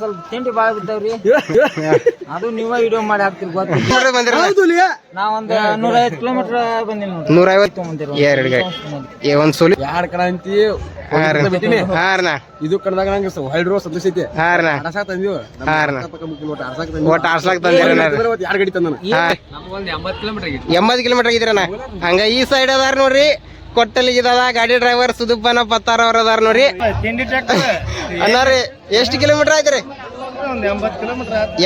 ಸ್ವಲ್ಪ ತಿಂಡಿ ಬಾಳ ಬಿದ್ದಾವ್ರಿ. ಅದು ನೀವ ವಿಡಿಯೋ ಮಾಡಿ ಹಾಕ್ತಿರಿ ಗೊತ್ತಿಲ್ಲ. ನೋಡ್ರಿ ಬಂದಿರ ನಾ ಒಂದ್ ನೂರೈವತ್ತು ಕಿಲೋಮೀಟರ್ ಬಂದಿನಿ ನೋಡ್ರಿ. ನೂರೈವತ್ತು? ತಗೊಂಬಂದಿರೋ ಎರಡು ಗಾಡಿ ಏ ಒಂದ್ ಸೋಲಿ? ಯಾರ್ ಕಡ ಅಂತಿ? ಇದು ಕಡ್ದಾಗ ನಂಗೆ ಸದಸ್ಯ ಐತಿ. ರೀ ತಂದಿವು. ಕಿಲೋಮೀಟರ್ ಒಟ್ಟು ತಂದಿರ ಯಾರ್ ಗಡಿ ತಂದನ? ಹಾ. ಎಂಬತ್ತು ಕಿಲೋಮೀಟರ್ ಆಗಿದ್ರಣ್ಣ ಹಂಗ ಈ ಸೈಡ್ ಅದಾರ ನೋಡ್ರಿ. ಕೊಟ್ಟಲ್ಲಿ ಇದ ಗಾಡಿ ಡ್ರೈವರ್ ಸುದೀಪನ ಪತ್ತಾರ ಅವ್ರ ಅದಾರ ನೋಡ್ರಿ. ಅಣ್ಣಾರಿ ಎಷ್ಟು ಕಿಲೋಮೀಟರ್ ಆಯ್ತು ರೀ?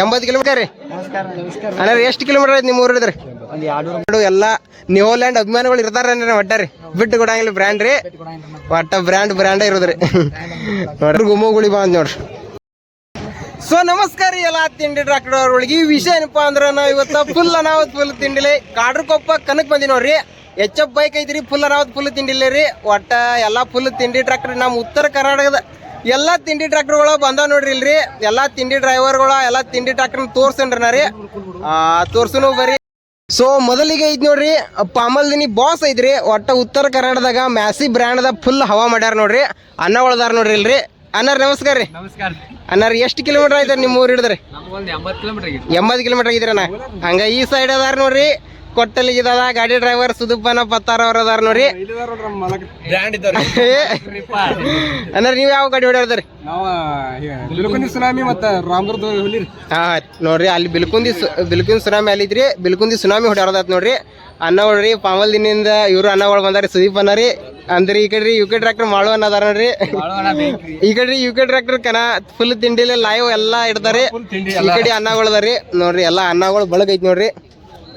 ಎಂಬತ್ತು ಕಿಲೋಮೀಟರ್ ರೀ? ನಮಸ್ಕಾರ ನಮಸ್ಕಾರ ಅಣ್ಣ ಎಷ್ಟು ಕಿಲೋಮೀಟರ್ ಆಯ್ತು ನಿಮ್ಮ ಊರಿದ್ರಿ ಎಲ್ಲ ಎರಡು ನೋಡು ಎಲ್ಲ ನ್ಯೂಲ್ಯಾಂಡ್ ಅಭಿಮಾನಿಗಳು ಇರ್ತಾರ ಒಟ್ಟ ರೀ. ಬಿಟ್ಟು ಕೊಡಂಗಿಲ್ಲ ಬ್ರ್ಯಾಂಡ್ ರೀ. ಒಟ್ಟ ಬ್ರ್ಯಾಂಡ್ ಬ್ರ್ಯಾಂಡ್ ಇರೋದ್ರಿ ನೋಡ್ರಿ ಗುಮ್ಮಗುಳಿ ಬಂದ್ ನೋಡ್ರಿ. ಸೊ ನಮಸ್ಕಾರ ರೀ ಎಲ್ಲ ತಿಂಡಿ ಡಾಕ್ಟರ್ ಅವ್ರಿಗೆ ಈ ವಿಷಯ ಏನಪ್ಪಾ ಅಂದ್ರೆ ನಾವು ಇವತ್ತ ಫುಲ್ ಅನಾವತ್ ಫುಲ್ ತಿಂಡಿಲಿ. ಕಾಡ್ರಕೊಪ್ಪ ಕನಕ್ ಬಂದಿ ನೋಡ್ರಿ. ಎಚ್ ಎಫ್ ಬೈಕ್ ಐತ್ರಿ ಫುಲ್ ಅರಾವತ್ ಫುಲ್ ತಿಂಡಿಲ್ಲ ರೀ. ಒಟ್ಟ ಎಲ್ಲಾ ಫುಲ್ ತಿಂಡಿ ಟ್ರ್ಯಾಕ್ಟರ್ ನಮ್ಮ ಉತ್ತರ ಕರ್ನಾಟಕದ ಎಲ್ಲಾ ತಿಂಡಿ ಟ್ರಾಕ್ಟರ್ಗಳು ಬಂದಾವ ನೋಡ್ರಿ ಇಲ್ರಿ. ಎಲ್ಲಾ ತಿಂಡಿ ಡ್ರೈವರ್ಗಳು ಎಲ್ಲಾ ತಿಂಡಿ ಟ್ರ್ಯಾಕ್ಟ್ರ್ ತೋರ್ಸನ್ರಿ ನಾ ರೀ. ಆ ಬರ್ರಿ. ಬರೀ ಸೊ ಮೊದಲಿಗೆ ಐತ್ ನೋಡ್ರಿ ಪಾಮಲ್ದಿನಿ ಬಾಸ್ ಐತ್ರಿ. ಒಟ್ಟ ಉತ್ತರ ಕರ್ನಾಟಕದಾಗ ಮ್ಯಾಸಿ ಬ್ರ್ಯಾಂಡ್ದ ಫುಲ್ ಹವಾ ಮಾಡ್ಯಾರ ನೋಡ್ರಿ. ಅನ್ನಗಳದಾರ ನೋಡ್ರಿ ಇಲ್ರಿ. ಅನ್ನಾರ ನಮಸ್ಕಾರ ರೀ. ನಮಸ್ಕಾರ ಅನ್ನಾರ ಎಷ್ಟು ಕಿಲೋಮೀಟರ್ ಆಯ್ತಾರ ನಿಮ್ಮ ಊರು ಹಿಡಿದ್ರಿ? ಎಂಬತ್ತು ಕಿಲೋಮೀಟರ್ ಆಗಿದ್ರಣ್ಣ ಹಂಗ ಈ ಸೈಡ್ ಅದಾರ ನೋಡ್ರಿ. ಕೊಟ್ಟಲ್ಲಿ ಇದಾದ ಗಾಡಿ ಡ್ರೈವರ್ ಸುದೀಪನ ಪತ್ತಾರ ಅವ್ರ ಅದಾರ ನೋಡ್ರಿ ಅಂದ್ರೆ ನೀವ್ ಯಾವ ಗಾಡಿ ಹೊಡ್ಯಾರ್ದ್ರಿ ನಾವ ಬಿಲ್ಕುಂದಿ ಸುನಾಮಿ ಮತ್ತ ರಾಮದುರ್ದ ಹುಲಿ ಹಾ ನೋಡ್ರಿ ಅಲ್ಲಿ ಬಿಲ್ಕುಂದಿ ಸು- ಬಿಲ್ಕುಂದಿ ಸುನಾಮಿ ಅಲ್ಲಿದ್ರಿ. ಬಿಲ್ಕುಂದಿ ಸುನಾಮಿ ಹೊಡ್ಯಾರದಾತ್ ನೋಡ್ರಿ. ಅನ್ನ ಹೊಡ್ರಿ ಪಾಮಲ್ ದಿನಿಂದ ಇವ್ರು ಅನ್ನಗಳು ಬಂದಾರಿ ಸುದೀಪ್ ಅನ್ನ ರೀ ಅಂದ್ರಿ ಈ ಕಡೆ ಯು ಕೆ ಟ್ರ್ಯಾಕ್ಟರ್ ಮಾಳು ಅನ್ನ ಅದಾರ ನೋಡ್ರಿ. ಈ ಕಡೆ ಯು ಕೆ ಟ್ರ್ಯಾಕ್ಟರ್ ಕನ ಫುಲ್ ತಿಂಡಿಲಿ ಲೈವ್ ಎಲ್ಲಾ ಇಡ್ತಾರೆ. ಈ ಕಡೆ ಅನ್ನಗಳದಾರಿ ನೋಡ್ರಿ ಎಲ್ಲಾ ಅನ್ನಗಳು ಬಳಗೈತಿ ನೋಡ್ರಿ.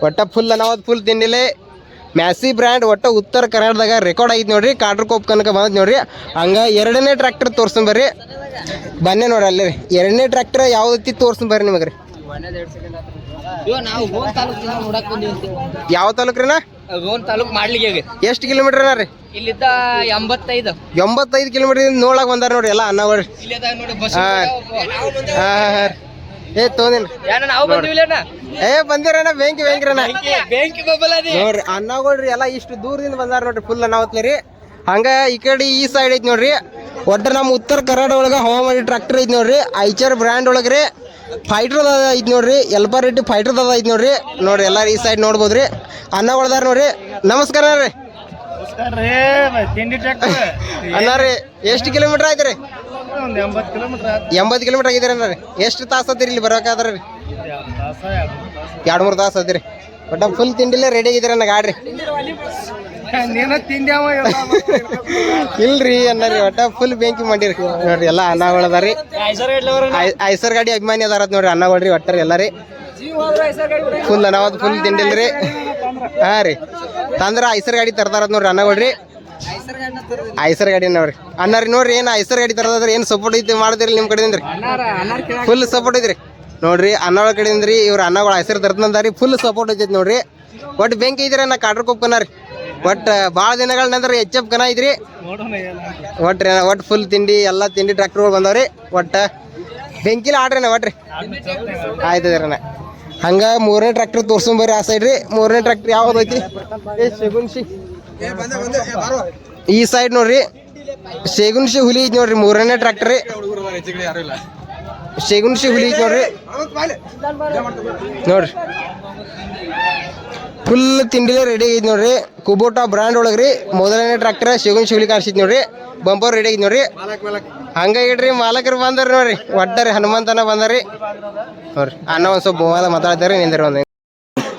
ಒಟ್ಟ ಫುಲ್ ಅನಾವತ್ ಫುಲ್ ತಿಂಡಿಲೆ ಮ್ಯಾಸಿ ಬ್ರ್ಯಾಂಡ್ ಒಟ್ಟ ಉತ್ತರ ಕರ್ನಾಟಕದಾಗ ರೆಕಾರ್ಡ್ ಐತಿ ನೋಡ್ರಿ ಕಾಡ್ರ ಕೋಪ್ ಕನಕ ಬಂದ್ ನೋಡ್ರಿ ಹಂಗ ಎರಡನೇ ಟ್ರ್ಯಾಕ್ಟರ್ ತೋರ್ಸನ್ ಬರ್ರಿ ಬನ್ನಿ ನೋಡ್ರಿ ಅಲ್ಲಿ ರೀ ಎರಡನೇ ಟ್ರ್ಯಾಕ್ಟರ್ ಯಾವ್ದೈತಿ ಐತಿ ತೋರ್ಸನ್ ಬರ್ರಿ ನಿಮಗ್ ರೀ ಯಾವ ತಾಲೂಕ್ರಿನ ರೀ ತಾಲೂಕ್ ಮಾಡ್ಲಿಕ್ಕೆ ಎಷ್ಟು ಕಿಲೋಮೀಟರ್ ರೀ ಇಲ್ಲಿದ್ದ ಎಂಬತ್ತೈದು ಎಂಬತ್ತೈದು ಕಿಲೋಮೀಟರ್ ನೋಡಕ್ ಬಂದಾರ ನೋಡ್ರಿ ಎಲ್ಲ ಅನ್ನ ನೋಡ್ರಿ ಹಾ ಹಾ ಹಾ ಏ ಬಂದಿವಿಲ್ಲ ಏ ಬಂದಿರಣ್ಣ ಬೆಂಕಿ ಬೆಂಕಿರಣ್ಣ ಬೆಂಕಿ ಬಬ್ಬಲ್ ಅದಿ. ನೋಡ್ರಿ ಅನ್ನಗಳ್ರಿ ಎಲ್ಲ ಇಷ್ಟು ದೂರದಿಂದ ಬಂದಾರ ನೋಡ್ರಿ ಫುಲ್ ಅನ್ನಾವತ್ನರಿ ಹಂಗ ಈ ಕಡೆ ಈ ಸೈಡ್ ಐತಿ ನೋಡ್ರಿ. ಒಟ್ಟ ನಮ್ಮ ಉತ್ತರ ಕರ್ನಾಟಕ ಒಳಗ ಹವಾಮಾನ ಟ್ರಾಕ್ಟರ್ ಐತಿ ನೋಡ್ರಿ. ಐಚರ್ ಬ್ರ್ಯಾಂಡ್ ಒಳಗ್ರಿ ಫೈಟರ್ ಐತಿ ನೋಡ್ರಿ. ಎಲ್ಬಾರ್ ರೆಡ್ಡಿ ಫೈಟರ್ ಐತಿ ನೋಡ್ರಿ. ನೋಡ್ರಿ ಎಲ್ಲಾರು ಈ ಸೈಡ್ ನೋಡ್ಬೋದ್ರಿ. ಅನ್ನಗಳದಾರ ನೋಡ್ರಿ. ನಮಸ್ಕಾರ ರೀ. ತಿಂಡಿ ಟ್ರ್ಯಾಕ್ಟರ್ ಅಣ್ಣ ರೀ ಎಷ್ಟು ಕಿಲೋಮೀಟರ್ ಆಯ್ತು ಎಂಬತ್ತು ಕಿಲೋಮೀಟರ್ ಎಂಬತ್ತು ಕಿಲೋಮೀಟರ್ ಆಗಿದ್ರಿ ಅಣ್ಣ ರೀ. ಎಷ್ಟು ತಾಸು ಹತ್ತಿರಿ ಇಲ್ಲಿ ಬರ್ಬೇಕಾದ್ರ ರೀ? ಎರಡು ಮೂರು ತಾಸು. ಹತ್ತಿರಿ ಬಟ್ ಫುಲ್ ತಿಂಡಿಲ್ಲ ರೆಡಿ ಆಗಿದ್ರಿ ಅನ್ನ ಗಾಡ್ರಿ. ಇಲ್ರಿ ಅನ್ನರಿ ಒಟ್ಟ ಫುಲ್ ಬೆಂಕಿ ಮಾಡಿರಿ. ನೋಡ್ರಿ ಎಲ್ಲ ಅನ್ನಗಳು ಅದಾರಿ ಐಸರ್ ಗಾಡಿ ಅಭಿಮಾನಿ ಅದಾರ ನೋಡ್ರಿ ಅನ್ನಗಳ್ರಿ ಒಟ್ಟರಿ ಎಲ್ಲಾರಿ. ಫುಲ್ ಅನಾವತ್ ಫುಲ್ ತಿಂಡಿಲ್ರಿ ಹಾ ರೀ. ತಂದ್ರ ಐಸರ್ ಗಾಡಿ ತರ್ತಾರ ನೋಡ್ರಿ ಅನ್ನಗಳ್ರಿ ಐಸರ್ ಗಾಡಿ ನೋಡ್ರಿ. ಅಣ್ಣರಿ ನೋಡ್ರಿ ಏನ್ ಐಸರ್ ಗಾಡಿ ತರದ್ರಿ ಏನ್ ಸಪೋರ್ಟ್ ಐತಿ ಮಾಡಿದ್ರಿ ನಿಮ್ ರೀ ಫುಲ್ ಸಪೋರ್ಟ್ ಐತ್ರಿ. ನೋಡ್ರಿ ಅನ್ನೋಳ ಕಡೆಯಿಂದ ರೀ ಇವ್ರ ಅನ್ನಗಳು ಹೆಸರು ತರ್ತಂದಾರಿ ಫುಲ್ ಸಪೋರ್ಟ್ ಐತಿ ನೋಡ್ರಿ. ಒಟ್ಟು ಬೆಂಕಿ ಇದ್ರಿ ನಾ ಕಾಡ್ರ ಕೊಪ್ಕನ ರೀ ಒಟ್ ಭಾಳ ದಿನಗಳ ನಂತರ ಎಚ್ ಎಫ್ ಕನ ಐತ್ರಿ. ಒಟ್ರಿ ಒಟ್ಟು ಫುಲ್ ತಿಂಡಿ, ಎಲ್ಲ ತಿಂಡಿ ಟ್ರ್ಯಾಕ್ಟರ್ಗಳು ಬಂದವ್ರಿ. ಒಟ್ಟ ಬೆಂಕಿಲಿ ಆಡ್ರಿ ಒಟ್ರಿ. ಆಯ್ತದ್ರಣ್ಣ ಹಂಗ ಮೂರನೇ ಟ್ರ್ಯಾಕ್ಟರ್ ತೋರ್ಸೊಂಬರ್ರಿ ಆ ಸೈಡ್ ರೀ. ಮೂರನೇ ಟ್ರ್ಯಾಕ್ಟರ್ ಯಾವ್ದೈತಿ ಶಗುನ್ಶಿ ಈ ಸೈಡ್ ನೋಡ್ರಿ. ಶೇಗುನ್ಶಿ ಹುಲಿ ಐತಿ ನೋಡ್ರಿ, ಮೂರನೇ ಟ್ರ್ಯಾಕ್ಟರ್ ಶೇಗುನ್ಶಿ ಹುಲಿ ಐತಿ ನೋಡ್ರಿ. ನೋಡ್ರಿ. ಫುಲ್ ತಿಂಡಿಲೇ ರೆಡಿ ಐತಿ ನೋಡ್ರಿ. ಕುಬೋಟಾ ಬ್ರ್ಯಾಂಡ್ ಒಳಗ್ರಿ ಮೊದಲನೇ ಟ್ರ್ಯಾಕ್ಟರ್ ಶೇಗುನ್ಶಿ ಹುಲಿ ಕಾಣಿಸಿದ್ ನೋಡ್ರಿ. ಬಂಪರ್ ರೆಡಿ ಐತಿ ನೋಡ್ರಿ. ಹಂಗ ಇಡ್ರಿ ಮಾಲಕರು ಬಂದಾರ ನೋಡ್ರಿ. ಒಟ್ಟರಿ ಹನುಮಂತನ ಬಂದಾರಿ. ನೋಡ್ರಿ ಅನ್ನ ಒಂದ್ ಸ್ವಲ್ಪ ಬೋವಾದ ಮಾತಾಡ್ತಾರೆ ನಿಂದ್ರಿ ಒಂದ್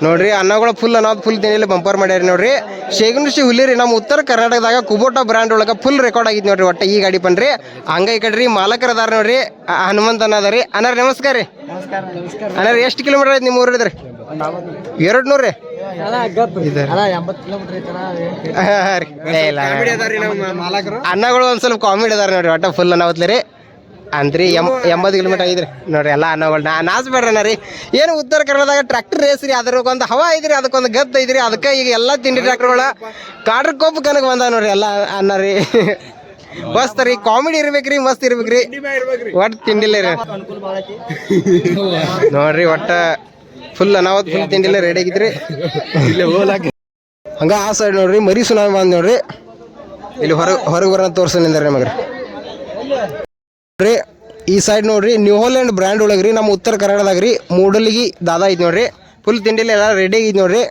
ನೋಡ್ರಿ ಅನ್ನಗಳು ಫುಲ್ ಅನ್ನೋದು ಫುಲ್ ತಿಂಡಿಲಿ ಬಂಪರ್ ಮಾಡ್ಯಾರಿ ನೋಡ್ರಿ. ಶೇಗುನ್ ಶಿ ಹುಲಿ ರೀ ನಮ್ಮ ಉತ್ತರ ಕರ್ನಾಟಕದಾಗ ಕುಬೋಟಾ ಬ್ರ್ಯಾಂಡ್ ಒಳಗ ಫುಲ್ ರೆಕಾರ್ಡ್ ಆಗಿತ್ತು ನೋಡ್ರಿ ಒಟ್ಟ ಈ ಗಾಡಿ ಪನ್ರಿ ಹಂಗ ಈ ಕಡ್ರಿ ಮಾಲಕರ ಅದಾರ ನೋಡ್ರಿ ಹನುಮಂತನ ಅದಾರಿ. ಅನ್ನಾರ ನಮಸ್ಕಾರ ರೀ. ಅನ್ನಾರ ಎಷ್ಟು ಕಿಲೋಮೀಟರ್ ಆಯ್ತು ನಿಮ್ಮ ಊರಿದ್ರಿ ಎರಡು ನೂರು ಅನ್ನಗಳು ಒಂದ್ ಸ್ವಲ್ಪ ಕಾಮಿಡಿ ಅದಾರ ನೋಡ್ರಿ ಒಟ್ಟ ಫುಲ್ ಅನ್ನೋತ್ಲಿ ರೀ ಅಂದ್ರಿ ಎಂ ಎಂಬತ್ತು ಕಿಲೋಮೀಟರ್ ಐದ್ರಿ ನೋಡ್ರಿ ಎಲ್ಲ ಅನ್ನಗಳು ನಾ ನಾಚ್ಬೇಡ್ರಿ ರೀ. ಏನು ಉತ್ತರ ಕನ್ನಡದಾಗ ಟ್ರ್ಯಾಕ್ಟರ್ ರೇಸ್ ರೀ ಅದ್ರ ಒಂದು ಹವಾ ಐತ್ರಿ ಅದಕ್ಕೊಂದು ಗದ್ದ ಐತ್ರಿ ಅದಕ್ಕೆ ಈಗ ಎಲ್ಲ ತಿಂಡಿ ಟ್ರ್ಯಾಕ್ಟರ್ಗಳ ಕಾಡ್ರ ಕೊಪ್ಪು ಕನಕ ಬಂದ ನೋಡ್ರಿ ಎಲ್ಲ ಅನ್ನ ರೀ. ಮಸ್ತ್ ರೀ ಕಾಮಿಡಿ ಇರ್ಬೇಕ್ರಿ ಮಸ್ತ್ ಇರ್ಬೇಕ್ರಿ ಒಟ್ಟು ತಿಂಡಿಲ್ಲ ರೀ. ನೋಡ್ರಿ ಒಟ್ಟ ಫುಲ್ ಅನಾವತ್ ಫುಲ್ ತಿಂಡಿಲ್ಲ ರೆಡಿ ಆಗಿದ್ರಿ. ಹಂಗ ಆ ಸೈಡ್ ನೋಡ್ರಿ ಮರಿ ಸುನಾಮಿ ಬಂದ್ ನೋಡ್ರಿ. ಇಲ್ಲಿ ಹೊರ ಹೊರಗೆ ಬರೋಣ ತೋರ್ಸ ನಿಂದ್ರಿ ನಿಮಗ್ರಿ. ನೋಡ್ರಿ ಈ ಸೈಡ್ ನೋಡ್ರಿ ನ್ಯೂ ಹೋಲ್ಯಾಂಡ್ ಬ್ರ್ಯಾಂಡ್ ಒಳಗ್ರಿ ರೀ ನಮ್ಮ ಉತ್ತರ ಕನ್ನಡದಾಗ ರೀ ಮೂಡಲಿಗಿ ದಾದಾ ಐತಿ ನೋಡ್ರಿ. ಫುಲ್ ತಿಂಡಿ ಎಲ್ಲ ರೆಡಿ ಆಗಿದ್ ನೋಡ್ರಿ.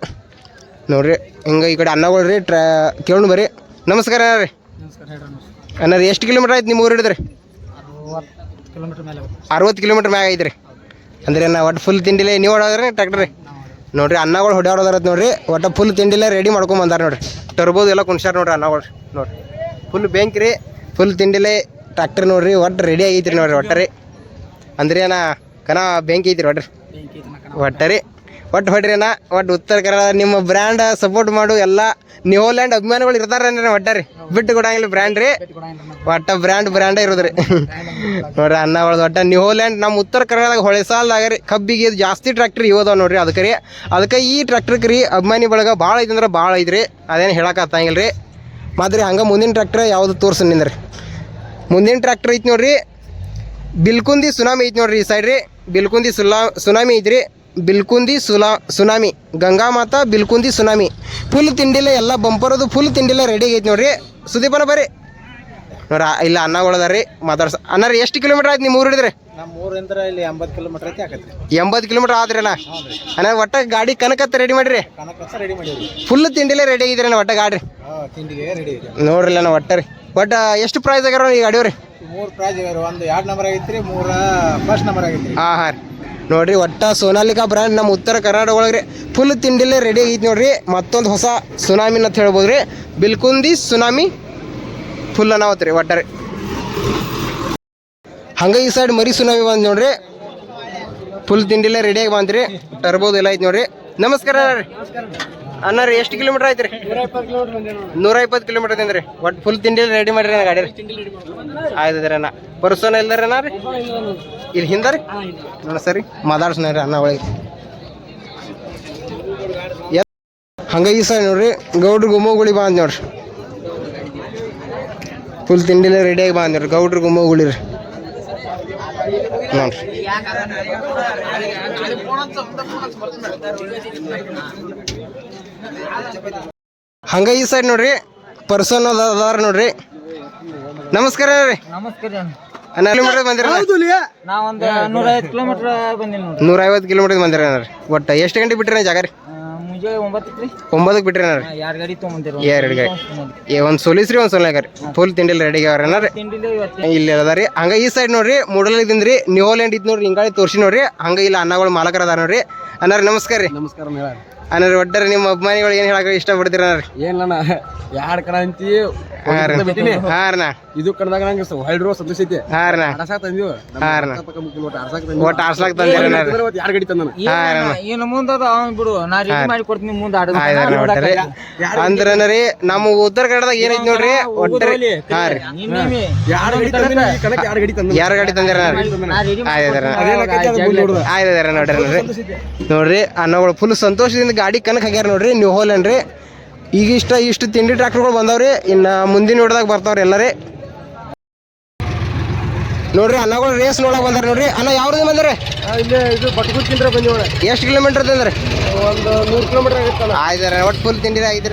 ನೋಡ್ರಿ ಹಿಂಗೆ ಈ ಕಡೆ ಅನ್ನಗಳು ರೀ ಟ್ರಾ ಕೇಳೋಣ ಬರ್ರಿ. ನಮಸ್ಕಾರ ರೀ ಅಣ್ಣ. ರೀ ಎಷ್ಟು ಕಿಲೋಮೀಟ್ರ್ ಆಯ್ತು ನಿಮ್ಮ ಊರು ಹಿಡಿದ್ರಿ? ಅರವತ್ತು ಕಿಲೋಮೀಟ್ರ್ ಮ್ಯಾಗ ಐತ್ರಿ. ಅಂದ್ರೆ ನಾ ಒಟ್ಟು ಫುಲ್ ತಿಂಡಿಲೇ ನೀವು ಹೊಡೋದ್ರಿ ಟ್ರ್ಯಾಕ್ಟ್ರಿ ನೋಡ್ರಿ ಅನ್ನಗಳು ಹೊಡ್ಯಾಡೋದಾರತ್ ನೋಡ್ರಿ ಒಟ್ಟು ಫುಲ್ ತಿಂಡಿಲೆ ರೆಡಿ ಮಾಡ್ಕೊಂಡ್ ಬಂದಾರ ನೋಡ್ರಿ. ಟರ್ಬೋದು ಎಲ್ಲ ಕುಣ್ಸ್ಯಾರ ನೋಡ್ರಿ ಅನ್ನಗಳು ನೋಡ್ರಿ. ಫುಲ್ ಬ್ಯಾಂಕ್ ರೀ ಫುಲ್ ತಿಂಡಿಲೆ ಟ್ರ್ಯಾಕ್ಟ್ರಿ ನೋಡ್ರಿ ಒಟ್ಟು ರೆಡಿ ಆಗೈತ್ರಿ ನೋಡ್ರಿ ಒಟ್ಟರಿ. ಅಂದ್ರೆ ನಾ ಕನ ಬ್ಯಾಂಕ್ ಐತ್ರಿ ಒಟ್ರಿ ಒಟ್ಟ ರೀ ಒಟ್ಟು ಹೊಡ್ರಿ ಅಣ್ಣ ಒಟ್ಟು ಉತ್ತರ ಕನ್ನಡ ನಿಮ್ಮ ಬ್ರ್ಯಾಂಡ್ ಸಪೋರ್ಟ್ ಮಾಡು ಎಲ್ಲ ನ್ಯೂಲ್ಯಾಂಡ್ ಅಭಿಮಾನಿಗಳು ಇರ್ತಾರ ಒಟ್ಟ ರೀ ಬಿಟ್ಟು ಕೊಡಂಗಿಲ್ಲ ಬ್ರ್ಯಾಂಡ್ ರೀ. ಒಟ್ಟ ಬ್ರ್ಯಾಂಡ್ ಬ್ರ್ಯಾಂಡೇ ಇರೋದ್ರಿ. ನೋಡ್ರಿ ಅನ್ನ ಒಳದು ಒಟ್ಟ ನ್ಯೂಲ್ಯಾಂಡ್ ನಮ್ಮ ಉತ್ತರ ಕನ್ನಡದಾಗ ಹೊಳೆಸಾಲ್ದಾಗ ರೀ ಕಬ್ಬಿಗೆ ಜಾಸ್ತಿ ಟ್ರ್ಯಾಕ್ಟರ್ ಇವದಾವ ನೋಡ್ರಿ ಅದಕ್ಕೆ ರೀ. ಅದಕ್ಕೆ ಈ ಟ್ರ್ಯಾಕ್ಟರ್ಗೆ ರೀ ಅಭಿಮಾನಿ ಬಳಗ ಭಾಳ ಐತಿ ಅಂದ್ರೆ ಭಾಳ ಐತ್ರಿ. ಅದೇನು ಹೇಳಕ್ಕಾಗಂಗಿಲ್ಲ ರೀ. ಮಾದ್ರಿ ಹಂಗೆ ಮುಂದಿನ ಟ್ರ್ಯಾಕ್ಟರ್ ಯಾವುದು ತೋರ್ಸಿ ನಿಂದ್ರಿ. ಮುಂದಿನ ಟ್ರ್ಯಾಕ್ಟರ್ ಐತಿ ನೋಡ್ರಿ. ಬಿಲ್ಕುಂದಿ ಸುನಾಮಿ ಐತಿ ನೋಡ್ರಿ ಈ ಸೈಡ್ ರೀ. ಬಿಲ್ಕುಂದಿ ಸುಲಾ ಸುನಾಮಿ ಐತ್ರಿ. Bilkundi ಸುಲಾ tsunami Ganga Mata Bilkundi tsunami. Full ತಿಂಡಿಲ್ಲ ಎಲ್ಲ ಬಂಪರದು ಫುಲ್ ತಿಂಡಿಲ್ಲ ರೆಡಿ ಆಗೈತೆ ನೋಡ್ರಿ. ಸುದೀಪನ ಬರ್ರಿ. ನೋಡ್ರಿ ಇಲ್ಲ ಅನ್ನಗಳದ ರೀ ಮಾತಾಡ್ಸ ಅನ್ನಾರ ರೀ ಎಷ್ಟು ಕಿಲೋಮೀಟ್ರ್ ಆಯ್ತು ನಿಮ್ಮ ಊರು ಹಿಡಿದ್ರೆ ನಮ್ಮ ಊರಿಂದ ಇಲ್ಲಿ ಎಂಬತ್ತು ಕಿಲೋಮೀಟರ್ ಐತಿ ಆಕತ್ರಿ. ಎಂಬತ್ತು ಕಿಲೋಮೀಟ್ರ್ ಆದ್ರಿ ಅಣ್ಣ. ಒಟ್ಟ ಗಾಡಿ ಕನಕತ್ತ ರೆಡಿ ಮಾಡಿರಿ? ರೆಡಿ ಫುಲ್ ತಿಂಡಿಲ್ಲ ರೆಡಿ ಆಗಿದ್ರಿ ಅಣ್ಣ ಒಟ್ಟ ಗಾಡಿ. ನೋಡ್ರಿಲ್ಲ ತಿಂಡಿಗೆ ರೆಡಿ ಅಣ್ಣ ಒಟ್ಟ ರೀ. ಒಟ್ಟ ಎಷ್ಟು ಪ್ರೈಸ್ ಆಗ್ಯಾರ ಈ ಗಾಡಿ ರೀ ಮೂರು ಪ್ರೈಸ್ ಒಂದು ಎರಡು ನಂಬರ್ ಆಗೈತ್ರಿ ಮೂರ ಫಸ್ಟ್ ನಂಬರ್ ಆಗೈತ್ರಿ. ಹಾಂ ಹಾಂ ರೀ. ನೋಡ್ರಿ, ಒಟ್ಟ ಸೋನಾಲಿಕಾ ಬ್ರ್ಯಾಂಡ್ ನಮ್ಮ ಉತ್ತರ ಕರ್ನಾಟಕ ಒಳಗೆ ಫುಲ್ ತಿಂಡಿಲೇ ರೆಡಿ ಆಗೈತಿ ನೋಡ್ರಿ. ಮತ್ತೊಂದು ಹೊಸ ಸುನಾಮಿ ಅಂತ ಹೇಳ್ಬೋದು ರೀ ಬಿಲ್ಕುಂದಿ ಸುನಾಮಿ ಫುಲ್ ಅನಾವತ್ ರೀ ಒಟ್ಟ ರೀ ಹಂಗೆ ಈ ಸೈಡ್ ಮರಿ ಸುನಾಮಿ ಬಂದ್ ನೋಡ್ರಿ. ಫುಲ್ ತಿಂಡಿಲೇ ರೆಡಿಯಾಗಿ ಬಂದ್ರಿ. ಟರ್ಬೋದು ಎಲ್ಲ ಐತಿ ನೋಡ್ರಿ. ನಮಸ್ಕಾರ ರೀ. ಅಣ್ಣ ರೀ ಎಷ್ಟು ಕಿಲೋಮೀಟರ್ ಆಯ್ತು ರೀ? ನೂರ ಇಪ್ಪತ್ತು ಕಿಲೋಮೀಟರ್ ಐತಿ ರೀ ಒಟ್ಟು ಫುಲ್ ತಿಂಡಿ ರೆಡಿ ಮಾಡಿರಿ ನಾ ಗಾಡಿ ರೀ. ಆಯ್ತು ಅಣ್ಣ. ಪರ್ಸೋನ ಇಲ್ದಾರ ರೀ? ಇಲ್ಲಿ ಹಿಂದ ರೀ? ನೋಡ ಸರಿ, ಮಾತಾಡ್ಸೋಣ ರೀ ಅಣ್ಣ ಒಳಗೆ. ಹಂಗ ಈ ನೋಡ್ರಿ, ಗೌಡ್ರ ಗುಮ್ಮಗುಳಿ ಬಾ ಅಂದ್ ನೋಡ್ರಿ. ಫುಲ್ ತಿಂಡಿಲೆ ರೆಡಿಯಾಗಿ ಬಾ ಅಂದ್ ನೋಡ್ರಿ. ಗೌಡ್ರ ಗುಮ್ಮಗುಳಿ ರೀ. ನೋಡ್ರಿ. ಹಂಗ ಈ ಸೈಡ್ ನೋಡ್ರಿ ಪರ್ಸನ್ ಅದಾರ ನೋಡ್ರಿ. ನಮಸ್ಕಾರ ರೀ. ನಮಸ್ಕಾರ ಅಣ್ಣ ಕಿಲೋಮೀಟರ್ ನಾವೊಂದು ನೂರೈವತ್ತು ಕಿಲೋಮೀಟರ್ ಬಂದಿನಿ ನೋಡ್ರಿ. ನೂರ ಐವತ್ತು ಕಿಲೋಮೀಟರ್ ಬಂದಿರ ರೀ. ಒಟ್ಟ ಎಷ್ಟು ಗಂಟೆ ಬಿಟ್ರಿ ಜಾಗ ರೀ? ಮುಂಜಾನೆ ಒಂಬತ್ತಕ್ಕೆ ರೀ. ಒಂಬತ್ತಕ್ಕೆ ಬಿಟ್ರಿ ರೀ. ಎರಡು ಗಾಡಿ ತೊಗೊಂಬಂದಿರ. ಎರಡು ಗಾಡಿ. ಏ ಒಂದು ಸೊಲೀಸ್ ರೀ ಒಂದು ಸೊಲ್ಯಾಗ ರೀ. ಫುಲ್ ತಿಂಡಿಲ್ಲ ರೆಡಿ ಆಗ್ಯಾರ ಏನಾರ ಇಲ್ಲಿ ಅದ ರೀ. ಹಂಗ ಈ ಸೈಡ್ ನೋಡ್ರಿ ಮೂಡಲ್ ಇದ್ದೀನಿ ರೀ ನ್ಯೂಲ್ಯಾಂಡ್ ಇದ್ ನೋಡ್ರಿ ಹಿಂಗಾಳಿ ತೋರ್ಸಿ ನೋಡ್ರಿ. ಹಂಗ ಇಲ್ಲ ಅನ್ನಗಳು ಮಾಲಕರ ಅದಾರ ನೋಡ್ರಿ. ಅನ್ನಾರ ನಮಸ್ಕಾರ ರೀ. ನಮಸ್ಕಾರ ಮೇಳ ಒಡ್ಡರ ಒಟ್ಟರೆ ನಿಮ್ಮ ಅಭಿಮಾನಿಗಳು ಏನು ಹೇಳಕ ಇಷ್ಟಪಡ್ತೀರ ಅಣ್ಣ ರೀ ಏನಿಲ್ಲಣ್ಣ ಯಾಡ್ ಕಣ ಅಂತಿ ಇದು ಕಣದಾಗ ನಂಗೆ ಸಂತೋಷ ಐತಿ ತಂದಿವು ಒಟ್ಟು ತಂದಿರ ಯಾರು ಗಡಿ ತಂದನ ಏನು ಮುಂದೆ ಅದ ಅವ್ನು ಬಿಡು ನಾ ರೆಡಿ ಮಾಡಿ ಕೊಡ್ತೀನಿ ಮುಂದೆ ಆಡೋದು ಆಯ್ತು ಅಂದ್ರ ರೀ ನಮ್ಮ ಉತ್ತರ ಕನ್ನಡದಾಗ ಏನೈತಿ ನೋಡ್ರಿ ರೀ ಯಾರು ಗಡಿ ತಂದಿನಿ ಈ ಕಣಕ್ಕೆ ಯಾರು ಗಡಿ ತಂದನ ಯಾರ ಗಾಡಿ ತಂದಿರ ಆಯ್ತು ಆಯ್ತು ನೋಡ್ರಿ ನೋಡ್ರಿ ನೋಡ್ರಿ ಅನ್ನಗಳು ಫುಲ್ ಸಂತೋಷದಿಂದ ಗಾಡಿ ಕನಕ್ ಹಾಕ್ಯಾರ ನೋಡ್ರಿ ನ್ಯೂ ಹೋಲ್ ರೀ. ಈಗ ಇಷ್ಟ ಇಷ್ಟು ತಿಂಡಿ ಟ್ರ್ಯಾಕ್ಟರ್ಗಳು ಬಂದವ್ರಿ. ಇನ್ನು ಮುಂದಿನ ನೋಡ್ದಾಗ ಬರ್ತಾವ್ರಿ ಎಲ್ಲರೇ. ನೋಡ್ರಿ ಅನ್ನಗಳು ರೇಸ್ ನೋಡಕ್ ಬಂದಾರ ನೋಡ್ರಿ. ಅನ್ನ ಯಾವ್ದು ಬಂದ್ರಿ? ಇಲ್ಲಿ ಇದು ಬಟ್ಗುಚ್ಚಿಂದ್ರ ಎಷ್ಟು ಕಿಲೋಮೀಟರ್ ತಂದ್ರಿ ಒಂದು ನೂರು ಕಿಲೋಮೀಟರ್ ಆಗುತ್ತೆ ಆಯ್ತು ಒಟ್ಟು ಫುಲ್ ತಿಂಡಿ ಆಗಿದ್ರ